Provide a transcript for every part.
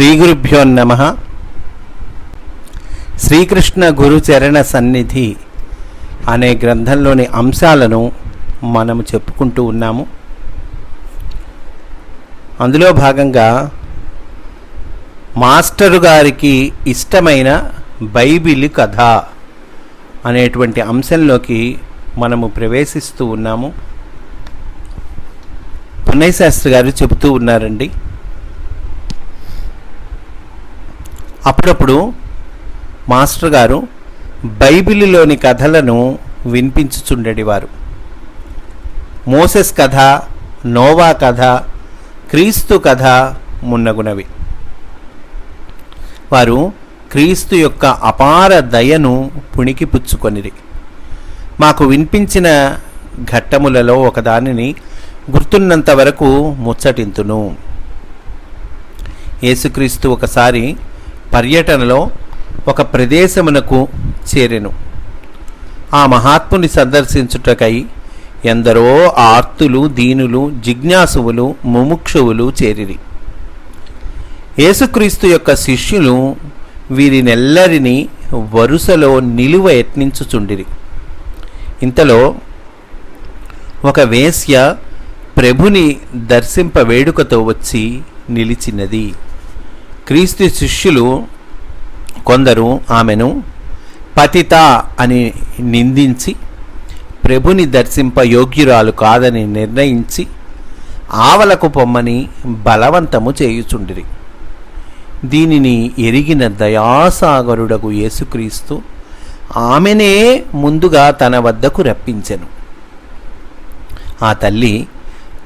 శ్రీగురుభ్యో నమ. శ్రీకృష్ణ గురుచరణ సన్నిధి అనే గ్రంథంలోని అంశాలను మనము చెప్పుకుంటూ ఉన్నాము. అందులో భాగంగా మాస్టరు గారికి ఇష్టమైన బైబిల్ కథ అనేటువంటి అంశంలోకి మనము ప్రవేశిస్తూ ఉన్నాము. పున్నయ్య శాస్త్రి గారు చెబుతూ ఉన్నారండి. అప్పుడప్పుడు మాస్టర్ గారు బైబిలిలోని కథలను వినిపించుచుండేవారు. మోసెస్ కథ నోవా కథ క్రీస్తు కథ మున్నగునవి. వారు క్రీస్తు యొక్క అపార దయను పుణికి పుచ్చుకొనిరి. మాకు వినిపించిన ఘట్టములలో ఒకదానిని గుర్తున్నంత వరకు ముచ్చటింతును. యేసుక్రీస్తు ఒకసారి పర్యటనలో ఒక ప్రదేశమునకు చేరెను. ఆ మహాత్ముని సందర్శించుటకై ఎందరో ఆర్తులు దీనులు జిజ్ఞాసువులు ముముక్షువులు చేరిరి. యేసుక్రీస్తు యొక్క శిష్యులు వీరినెల్లరినీ వరుసలో నిలువ యత్నించుచుండిరి. ఇంతలో ఒక వేశ్య ప్రభుని దర్శింప వేడుకతో వచ్చి నిలిచినది. క్రీస్తు శిష్యులు కొందరు ఆమెను పతిత అని నిందించి ప్రభుని దర్శింప యోగ్యురాలు కాదని నిర్ణయించి ఆవలకు పొమ్మని బలవంతము చేయుచుండిరి. దీనిని ఎరిగిన దయాసాగరుడకు యేసుక్రీస్తు ఆమెనే ముందుగా తన వద్దకు రప్పించెను. ఆ తల్లి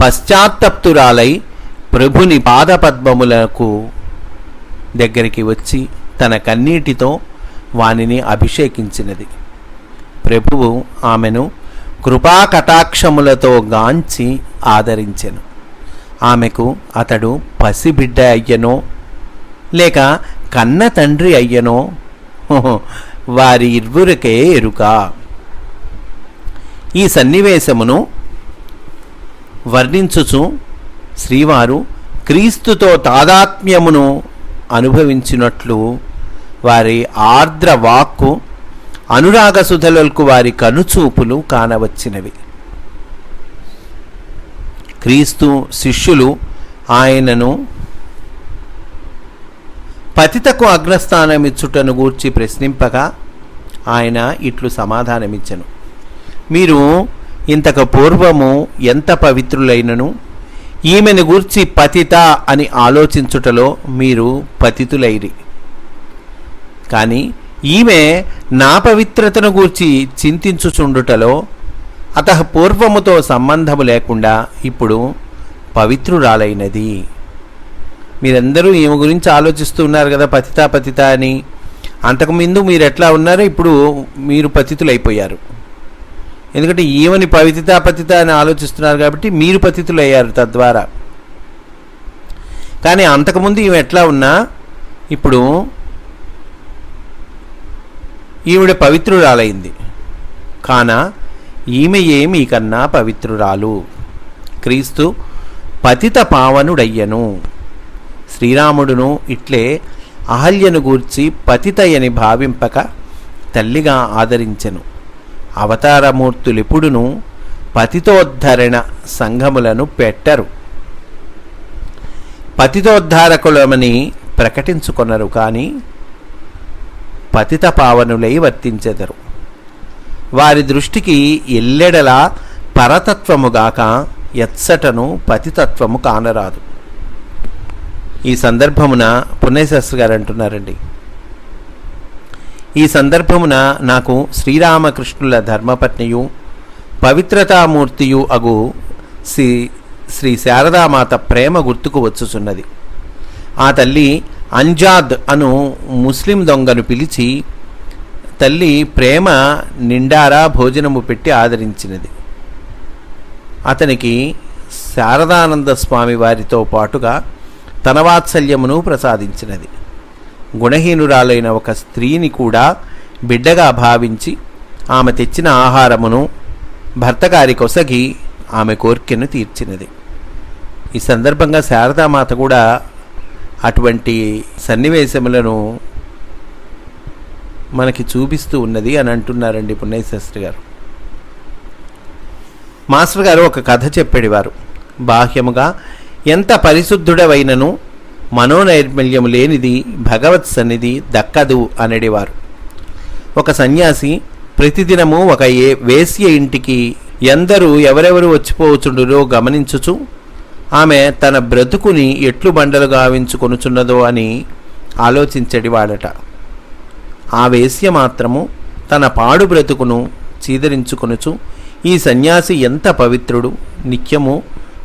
పశ్చాత్తప్తురాలై ప్రభుని పాదపద్మములకు దగ్గరికి వచ్చి తన కన్నీటితో వానిని అభిషేకించినది. ప్రభువు ఆమెను కృపా కటాక్షములతో గాంచి ఆదరించెను. ఆమెకు అతడు పసిబిడ్డ అయ్యనో లేక కన్న తండ్రి అయ్యనో వారి ఇరువురికే ఎరుక. ఈ సన్నివేశమును వర్ణించుచు శ్రీవారు క్రీస్తుతో తాదాత్మ్యమును అనుభవించినట్లు వారి ఆర్ద్ర వాక్కు అనురాగసుధలకు వారి కనుచూపులు కానవచ్చినవి. క్రీస్తు శిష్యులు ఆయనను పతితకు అగ్రస్థానమిచ్చుటను గూర్చి ప్రశ్నింపగా ఆయన ఇట్లు సమాధానమిచ్చను. మీరు ఇంతకు పూర్వము ఎంత పవిత్రులైనను? ఈమెను గూర్చి పతిత అని ఆలోచించుటలో మీరు పతితులైరి. కానీ ఈమె నా పవిత్రతను గూర్చి చింతించుచుండుటలో అత పూర్వముతో సంబంధము లేకుండా ఇప్పుడు పవిత్రురాలైనది. మీరందరూ ఈమె గురించి ఆలోచిస్తూ ఉన్నారు కదా పతిత పతిత అని. అంతకుముందు మీరు ఎట్లా ఉన్నారో ఇప్పుడు మీరు పతితులైపోయారు. ఎందుకంటే ఈమెని పవితిత పతిత అని ఆలోచిస్తున్నారు కాబట్టి మీరు పతితులు అయ్యారు తద్వారా. కానీ అంతకుముందు ఈమె ఎట్లా ఉన్నా ఇప్పుడు ఈవిడ పవిత్రురాలైంది. కాన ఈమె ఏమి కన్నా పవిత్రురాలు? క్రీస్తు పతిత పావనుడయ్యను. శ్రీరాముడును ఇట్లే అహల్యను గూర్చి పతితయని భావింపక తల్లిగా ఆదరించెను. అవతారమూర్తులిప్పుడును పతితోద్ధరణ సంఘములను పెట్టరు. పతితోద్ధారకులమని ప్రకటించుకొనరు కానీ పతిత పావనులై వర్తించెదరు. వారి దృష్టికి ఎల్లెడలా పరతత్వముగాక ఎత్సటను పతితత్వము కానరాదు. ఈ సందర్భమున పుణ్యశాస్త్రి గారు అంటున్నారండి ఈ సందర్భమున నాకు శ్రీరామకృష్ణుల ధర్మపత్నియు పవిత్రతామూర్తియు అగు శ్రీ శ్రీ శారదామాత ప్రేమ గుర్తుకు వచ్చుచున్నది. ఆ తల్లి అంజాద్ అను ముస్లిం దొంగను పిలిచి తల్లి ప్రేమ నిండారా భోజనము పెట్టి ఆదరించినది. అతనికి శారదానంద స్వామి వారితో పాటుగా తన వాత్సల్యమును ప్రసాదించినది. గుణహీనురాలైన ఒక స్త్రీని కూడా బిడ్డగా భావించి ఆమె తెచ్చిన ఆహారమును భర్తగారి కొసగి ఆమె కోరికను తీర్చినది. ఈ సందర్భంగా శారదామాత కూడా అటువంటి సన్నివేశములను మనకి చూపిస్తూ ఉన్నది అని అంటున్నారండి పున్నయ్య గారు. మాస్టర్ గారు ఒక కథ చెప్పేవారు. బాహ్యముగా ఎంత పరిశుద్ధుడవైనను మనోనైర్మల్యం లేనిది భగవత్ సన్నిధి దక్కదు అనేవారు ఒక సన్యాసి ప్రతిదినము ఒక ఏ వేశ్య ఇంటికి ఎందరూ ఎవరెవరు వచ్చిపోవచుండురో గమనించుచు ఆమె తన బ్రతుకుని ఎట్లు బండలు గావించుకొనుచున్నదో అని ఆలోచించడివాడట ఆ వేశ్య మాత్రము తన పాడు బ్రతుకును చీదరించుకొనుచు ఈ సన్యాసి ఎంత పవిత్రుడు నిత్యము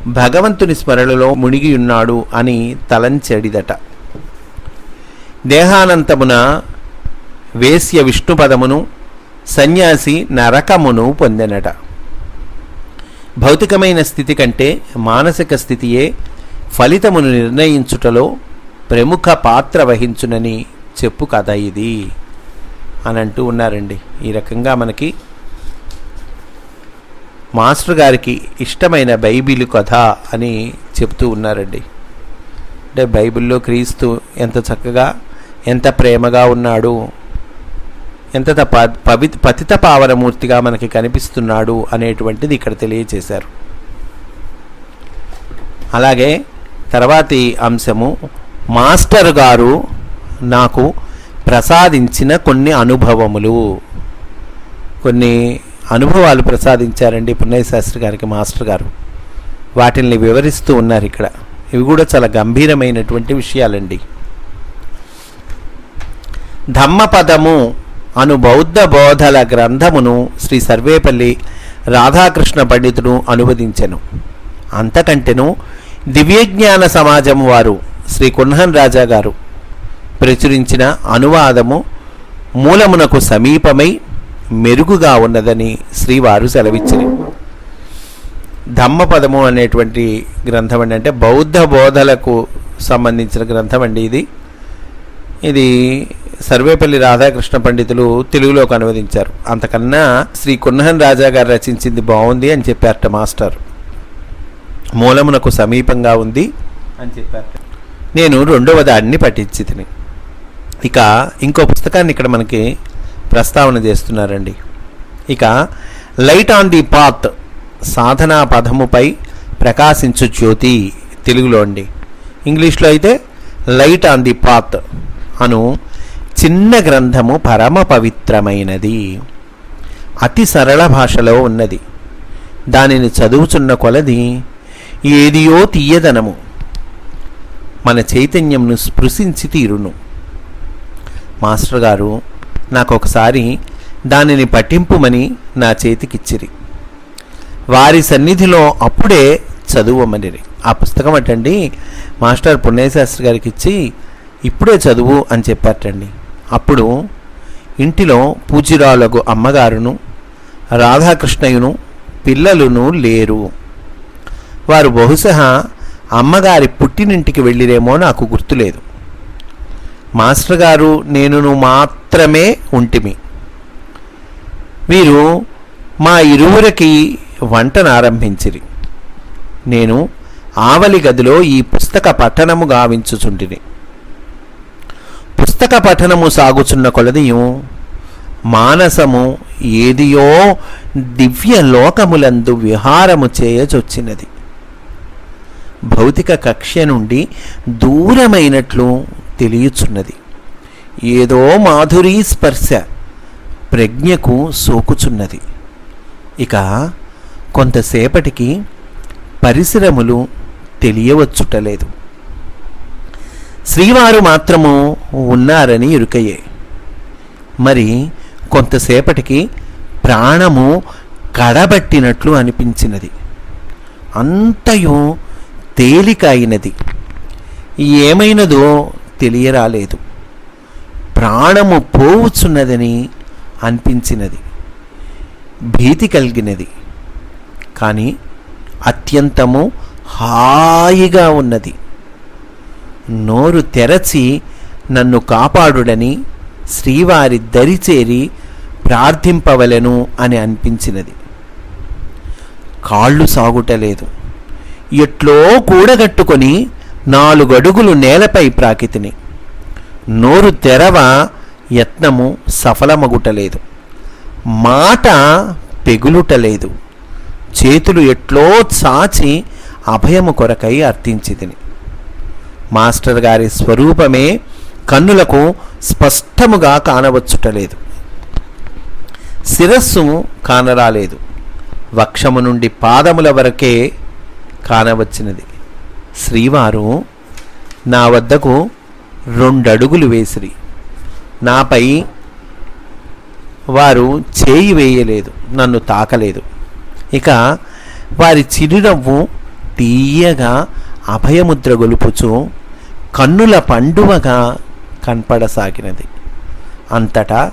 భగవంతుని స్మరణలో మునిగి ఉన్నాడు అని తలంచెడిదట. దేహానంతమున వేశ్య విష్ణుపదమును సన్యాసి నరకమును పొందెనట. భౌతికమైన స్థితి కంటే మానసిక స్థితియే ఫలితమును నిర్ణయించుటలో ప్రముఖ పాత్ర వహించునని చెప్పు కథ ఇది. అని అంటూ ఉన్నారండి. ఈ రకంగా మనకి మాస్టర్ గారికి ఇష్టమైన బైబిల్ కథ అని చెప్తూ ఉన్నారండి. అంటే బైబిల్లో క్రీస్తు ఎంత చక్కగా ఎంత ప్రేమగా ఉన్నాడు ఎంత ప పవి పతిత పావనమూర్తిగా మనకి కనిపిస్తున్నాడు అనేటువంటిది ఇక్కడ తెలియచేశారు. అలాగే తర్వాతి అంశము మాస్టర్ గారు నాకు ప్రసాదించిన కొన్ని అనుభవములు. కొన్ని అనుభవాలు ప్రసాదించారండి పున్నయ్య గారికి మాస్టర్ గారు. వాటిని వివరిస్తూ ఉన్నారు ఇక్కడ. ఇవి కూడా చాలా గంభీరమైనటువంటి విషయాలండి. ధమ్మపదము అను బౌద్ధ బోధల గ్రంథమును శ్రీ సర్వేపల్లి రాధాకృష్ణ పండితుడు అనువదించెను. అంతకంటెను దివ్యజ్ఞాన సమాజం వారు శ్రీ కున్హన్ రాజా గారు ప్రచురించిన అనువాదము మూలమునకు సమీపమై మెరుగుగా ఉన్నదని శ్రీవారు సెలవిచ్చింది ధమ్మపదము అనేటువంటి గ్రంథం అండి. అంటే బౌద్ధ బోధలకు సంబంధించిన గ్రంథం అండి ఇది. ఇది సర్వేపల్లి రాధాకృష్ణ పండితులు తెలుగులోకి అనువదించారు. అంతకన్నా శ్రీ కున్నహన్ రాజా గారు రచించింది బాగుంది అని చెప్పారట మాస్టర్. మూలమునకు సమీపంగా ఉంది అని చెప్పారట. నేను రెండవ దాన్ని పఠించి తిని ఇక ఇంకో పుస్తకాన్ని ఇక్కడ మనకి ప్రస్తావన చేస్తున్నారండి. ఇక లైట్ ఆన్ ది పాత్ సాధనా పదముపై ప్రకాశించు జ్యోతి తెలుగులో అండి. ఇంగ్లీష్లో అయితే లైట్ ఆన్ ది పాత్ అను చిన్న గ్రంథము పరమ పవిత్రమైనది. అతి సరళ భాషలో ఉన్నది. దానిని చదువుచున్న కొలది ఏదియో తీయదనము. మన చైతన్యంను స్పృశించి తీరును. మాస్టర్ గారు నాకు ఒకసారి దానిని పట్టింపుమని నా చేతికిచ్చిరి. వారి సన్నిధిలో అప్పుడే చదువమని ఆ పుస్తకం అటండి మాస్టర్ పుణ్యశాస్త్రి గారికి ఇచ్చి ఇప్పుడే చదువు అని చెప్పారటండి. అప్పుడు ఇంటిలో పూజిరాలకు అమ్మగారును రాధాకృష్ణయును పిల్లలును లేరు. వారు బహుశా అమ్మగారి పుట్టినింటికి వెళ్ళిరేమో నాకు గుర్తులేదు. మాస్టర్ గారు నేనును మాత్రమే ఉంటిమి. వీరు మా ఇరువురికి వంటనారంభించిరి. నేను ఆవలి గదిలో ఈ పుస్తక పఠనము గావించుచుంటిని. పుస్తక పఠనము సాగుచున్న కొలదియు మానసము ఏదియో దివ్య లోకములందు విహారము చేయచొచ్చినది. భౌతిక కక్ష్య నుండి దూరమైనట్లు తెలియచున్నది. ఏదో మాధురీ స్పర్శ ప్రజ్ఞకు సోకుచున్నది. ఇక కొంతసేపటికి పరిశ్రమలు తెలియవచ్చుటలేదు. శ్రీవారు మాత్రము ఉన్నారని ఇరుకయ్యే మరి కొంతసేపటికి ప్రాణము కడబట్టినట్లు అనిపించినది. అంతయు తేలిక అయినది. ఏమైనదో తెలియరాలేదు. ప్రాణము పోవుచున్నదని అనిపించినది భీతి కలిగినది. కానీ అత్యంతము హాయిగా ఉన్నది. నోరు తెరచి నన్ను కాపాడుడని శ్రీవారి దరిచేరి ప్రార్థింపవలెను అని అనిపించినది. కాళ్ళు సాగుటలేదు. ఎట్లో కూడగట్టుకొని నాలుగడుగులు నేలపై ప్రాకితిని. నోరు తెరవ యత్నము సఫలమగుటలేదు. మాట పెగులుటలేదు. చేతులు ఎట్లో చాచి అభయము కొరకై అర్థించితిని మాస్టర్ గారి స్వరూపమే కన్నులకు స్పష్టముగా కానవచ్చుటలేదు. శిరస్సు కానరాలేదు. వక్షము నుండి పాదముల వరకే కానవచ్చినది. శ్రీవారు నా వద్దకు రెండడుగులు వేసిరి. నాపై వారు చేయి వేయలేదు నన్ను తాకలేదు. ఇక వారి చిరునవ్వు తీయగా అభయముద్ర గొలుపుచు కన్నుల పండువగా కనపడసాగినది. అంతటా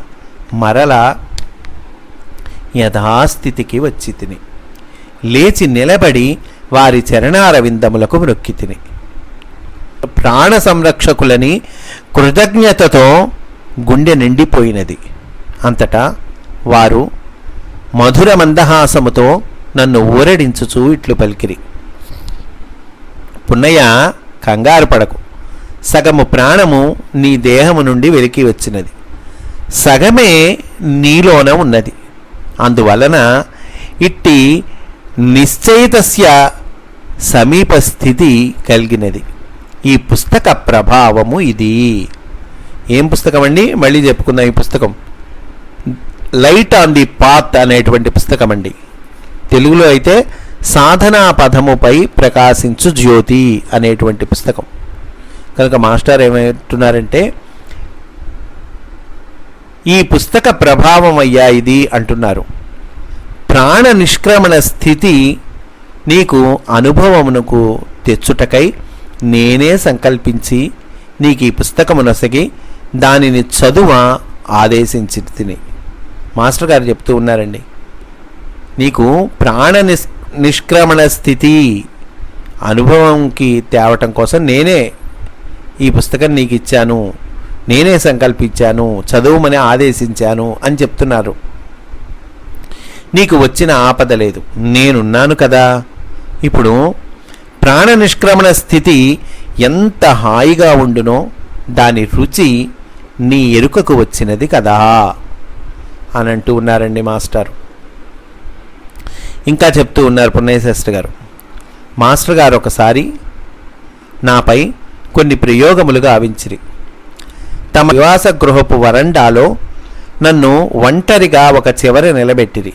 మరల యథాస్థితికి వచ్చి తిని లేచి నిలబడి వారి చరణారవిందములకు మ్రొక్కి తిని. ప్రాణ సంరక్షకులని కృతజ్ఞతతో గుండె నిండిపోయినది. అంతటా వారు మధుర మందహాసముతో నన్ను ఊరడించుచు ఇట్లు పలికిరి. పున్నయ్య కంగారు పడకు. సగము ప్రాణము నీ దేహము నుండి వెలికి వచ్చినది. సగమే నీలోన ఉన్నది. అందువలన ఇట్టి నిశ్చయితస్య సమీప స్థితి కలిగినది. ఈ పుస్తక ప్రభావము ఇది. ఏం పుస్తకం అండి మళ్ళీ చెప్పుకుందాం ఈ పుస్తకం. లైట్ ఆన్ ది పాత్ అనేటువంటి పుస్తకం అండి తెలుగులో అయితే సాధనా పదముపై ప్రకాశించు జ్యోతి అనేటువంటి పుస్తకం. కనుక మాస్టర్ ఏమంటున్నారంటే ఈ పుస్తక ప్రభావం అయ్యా ఇది అంటున్నారు. ప్రాణ నిష్క్రమణ స్థితి నీకు అనుభవమునకు తెచ్చుటకై నేనే సంకల్పించి నీకు ఈ పుస్తకము నొసగి దానిని చదువ ఆదేశించి తిని. మాస్టర్ గారు చెప్తూ ఉన్నారండి. నీకు ప్రాణ నిష్ నిష్క్రమణ స్థితి అనుభవంకి తేవటం కోసం నేనే ఈ పుస్తకం నీకు ఇచ్చాను. నేనే సంకల్పించాను. చదువుమని ఆదేశించాను అని చెప్తున్నారు. నీకు వచ్చిన ఆపద లేదు. నేనున్నాను కదా. ఇప్పుడు ప్రాణ నిష్క్రమణ స్థితి ఎంత హాయిగా ఉండునో దాని రుచి నీ ఎరుకకు వచ్చినది కదా అని అంటూ ఉన్నారండి మాస్టర్. ఇంకా చెప్తూ ఉన్నారు పున్నయ్యశాస్త్రి గారు. మాస్టర్ గారు ఒకసారి నాపై కొన్ని ప్రయోగములు గావించిరి తమ నివాస గృహపు వరండాలో నన్ను ఒంటరిగా ఒక చివర నిలబెట్టిరి.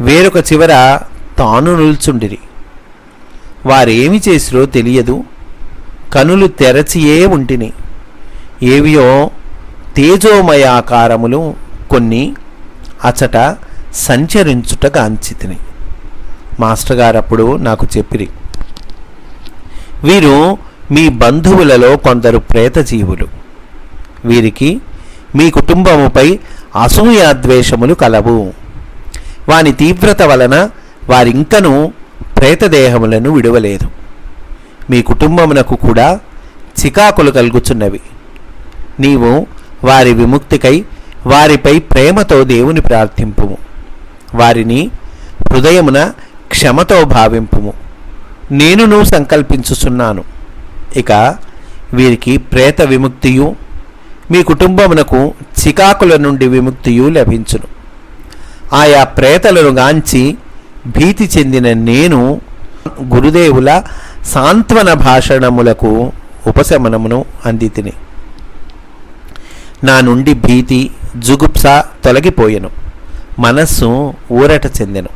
వేరొక చివర తాను నిల్చుండిరి. వారేమి చేసిరో తెలియదు. కనులు తెరచియే ఉంటిని. ఏవియో తేజోమయాకారములు కొన్ని అచట సంచరించుట గాంచితిని. మాస్టర్ నాకు చెప్పిరి. వీరు మీ బంధువులలో కొందరు ప్రేతజీవులు. వీరికి మీ కుటుంబముపై అసూయాద్వేషములు కలవు. వాని తీవ్రత వలన వారింకను ప్రేతదేహములను విడువలేదు. మీ కుటుంబమునకు కూడా చికాకులు కలుగుచున్నవి. నీవు వారి విముక్తికై వారిపై ప్రేమతో దేవుని ప్రార్థింపుము. వారిని హృదయమున క్షమతో భావింపుము. నేను నువ్వు సంకల్పించుచున్నాను. ఇక వీరికి ప్రేత విముక్తియు మీ కుటుంబమునకు చికాకుల నుండి విముక్తియు లభించును. ఆయా ప్రేతలను గాంచి భీతి చెందిన నేను గురుదేవుల సాంత్వన భాషణములకు ఉపశమనమును అందితిని. నా నుండి భీతి జుగుప్స తొలగిపోయెను. మనస్సు ఊరట చెందెను.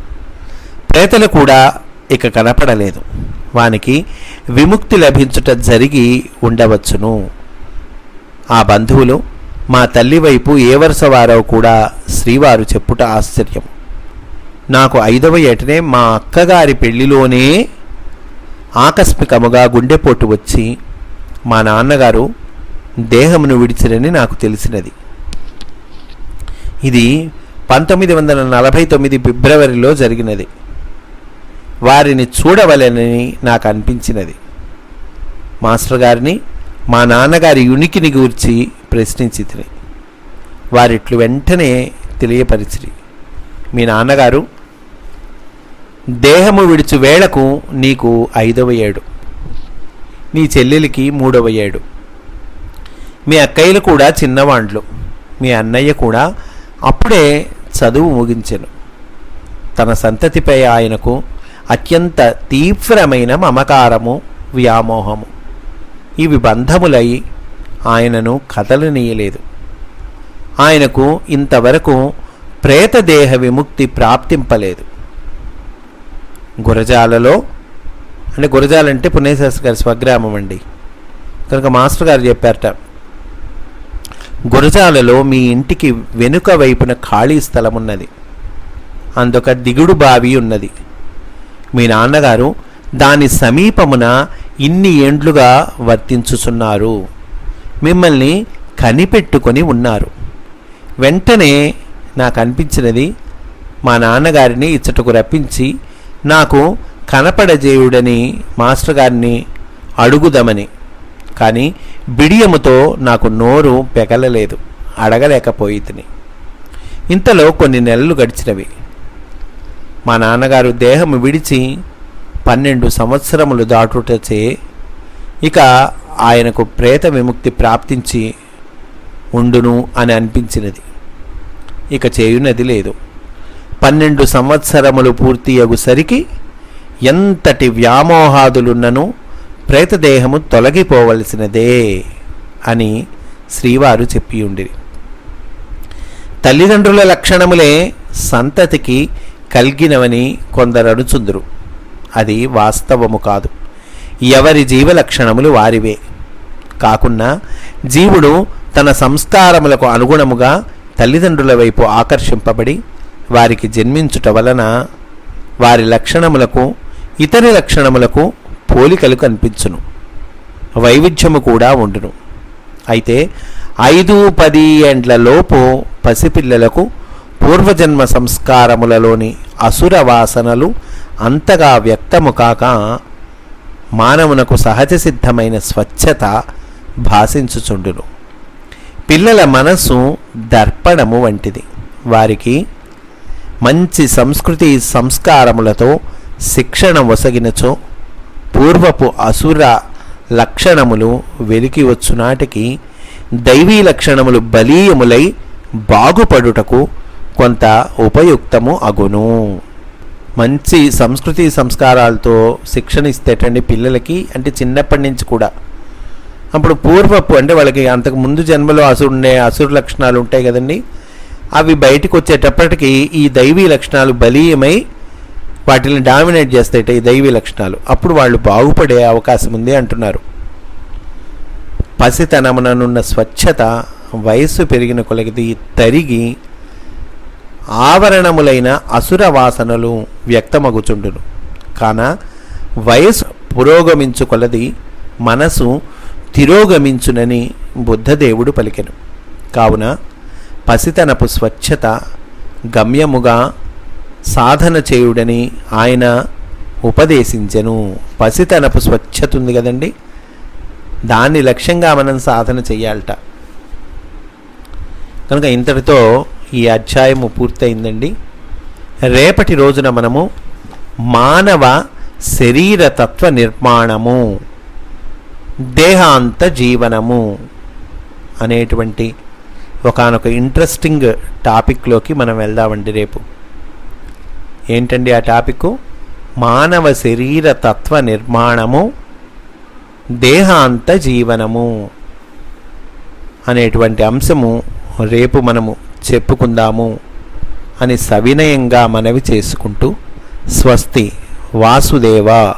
ప్రేతలు కూడా ఇక కనపడలేదు. వానికి విముక్తి లభించుట జరిగి ఉండవచ్చును. ఆ బంధువులు మా తల్లి వైపు ఏ వరుస వారో కూడా శ్రీవారు చెప్పుట ఆశ్చర్యం నాకు ఐదవ ఏటనే మా అక్కగారి పెళ్ళిలోనే ఆకస్మికముగా గుండెపోటు వచ్చి మా నాన్నగారు దేహమును విడిచిరని నాకు తెలిసినది. ఇది పంతొమ్మిది వందల నలభై తొమ్మిది ఫిబ్రవరిలో జరిగినది. వారిని చూడవలెనని నాకు అనిపించినది. మాస్టర్ గారిని మా నాన్నగారి ఉనికిని గూర్చి ప్రశ్నించి వారిట్లు వెంటనే తెలియపరిచిరి. మీ నాన్నగారు దేహము విడిచి వేళకు నీకు ఐదవ ఏడు. నీ చెల్లెలికి మూడవ ఏడు. మీ అక్కయ్యలు కూడా చిన్నవాండ్లు. మీ అన్నయ్య కూడా అప్పుడే చదువు ముగించెను. తన సంతతిపై ఆయనకు అత్యంత తీవ్రమైన మమకారము వ్యామోహము. ఇవి బంధములై ఆయనను కదలనీయలేదు. ఆయనకు ఇంతవరకు ప్రేతదేహ విముక్తి ప్రాప్తింపలేదు. గురజాలలో అంటే గురజాలంటే పుణ్యశాస్త్రి గారి స్వగ్రామం అండి. కనుక మాస్టర్ గారు చెప్పారట గురజాలలో మీ ఇంటికి వెనుక వైపున ఖాళీ స్థలం ఉన్నది. అందుక దిగుడు బావి ఉన్నది. మీ నాన్నగారు దాని సమీపమున ఇన్ని ఏండ్లుగా వర్తించుచున్నారు. మిమ్మల్ని కనిపెట్టుకొని ఉన్నారు. వెంటనే నాకు అనిపించినది మా నాన్నగారిని ఇచ్చటకు రప్పించి నాకు కనపడజేయుడని మాస్టర్ గారిని అడుగుదామని. కానీ బిడియముతో నాకు నోరు పెగలలేదు అడగలేకపోయితిని. ఇంతలో కొన్ని నెలలు గడిచినవి. మా నాన్నగారు దేహము విడిచి పన్నెండు సంవత్సరములు దాటుటచే ఇక ఆయనకు ప్రేత విముక్తి ప్రాప్తించి ఉండును అని అనిపించినది. ఇక చేయునది లేదు. పన్నెండు సంవత్సరములు పూర్తియగుసరికి ఎంతటి వ్యామోహాదులున్నను ప్రేతదేహము తొలగిపోవలసినదే అని శ్రీవారు చెప్పియుండిరి. తల్లిదండ్రుల లక్షణములే సంతతికి కలిగినవని కొందరు అడుచుందురు అది వాస్తవము కాదు. ఎవరి జీవ లక్షణములు వారివే. కాకున్నా జీవుడు తన సంస్కారములకు అనుగుణముగా తల్లిదండ్రుల వైపు ఆకర్షింపబడి వారికి జన్మించుట వలన వారి లక్షణములకు ఇతర లక్షణములకు పోలికలు కనిపించును. వైవిధ్యము కూడా ఉండును. అయితే ఐదు పది ఏండ్లలోపు పసిపిల్లలకు పూర్వజన్మ సంస్కారములలోని అసుర వాసనలు అంతగా వ్యక్తము కాక మానవునకు సహజ సిద్ధమైన స్వచ్ఛత భాషించుచుండును. పిల్లల మనస్సు దర్పణము వంటిది. వారికి మంచి సంస్కృతి సంస్కారములతో శిక్షణ ఒసగినచో పూర్వపు అసుర లక్షణములు వెలికి వచ్చునాటికి దైవీ లక్షణములు బలీయములై బాగుపడుటకు కొంత ఉపయుక్తము అగును. మంచి సంస్కృతి సంస్కారాలతో శిక్షణ ఇస్తేటండి పిల్లలకి అంటే చిన్నప్పటి నుంచి కూడా. అప్పుడు పూర్వపు అంటే వాళ్ళకి అంతకు ముందు జన్మలో అసురుండే అసురు లక్షణాలు ఉంటాయి కదండి. అవి బయటకు వచ్చేటప్పటికి ఈ దైవీ లక్షణాలు బలీయమై వాటిని డామినేట్ చేస్తాయట ఈ దైవీ లక్షణాలు. అప్పుడు వాళ్ళు బాగుపడే అవకాశం ఉంది అంటున్నారు. పసితనముననున్న స్వచ్ఛత వయస్సు పెరిగిన కొలది తరిగి ఆవరణములైన అసుర వాసనలు వ్యక్తమగుచుండును. కాన వయస్సు పురోగమించు కొలది మనసు తిరోగమించునని బుద్ధదేవుడు పలికెను. కావున పసితనపు స్వచ్ఛత గమ్యముగా సాధన చేయుడని ఆయన ఉపదేశించెను. పసితనపు స్వచ్ఛత ఉంది కదండి? దాన్ని లక్ష్యంగా మనం సాధన చేయాలట. కనుక ఇంతటితో ఈ అధ్యాయము పూర్తయిందండి. రేపటి రోజున మనము మానవ శరీర తత్వ నిర్మాణము దేహాంత జీవనము అనేటువంటి ఒకనొక ఇంట్రెస్టింగ్ టాపిక్లోకి మనం వెళ్దామండి రేపు. ఏంటండి ఆ టాపిక్ మానవ శరీర తత్వ నిర్మాణము దేహాంత జీవనము అనేటువంటి అంశము రేపు మనము చెప్పుకుందాము అని సవినయంగా మనవి చేసుకుంటూ స్వస్తి వాసుదేవ.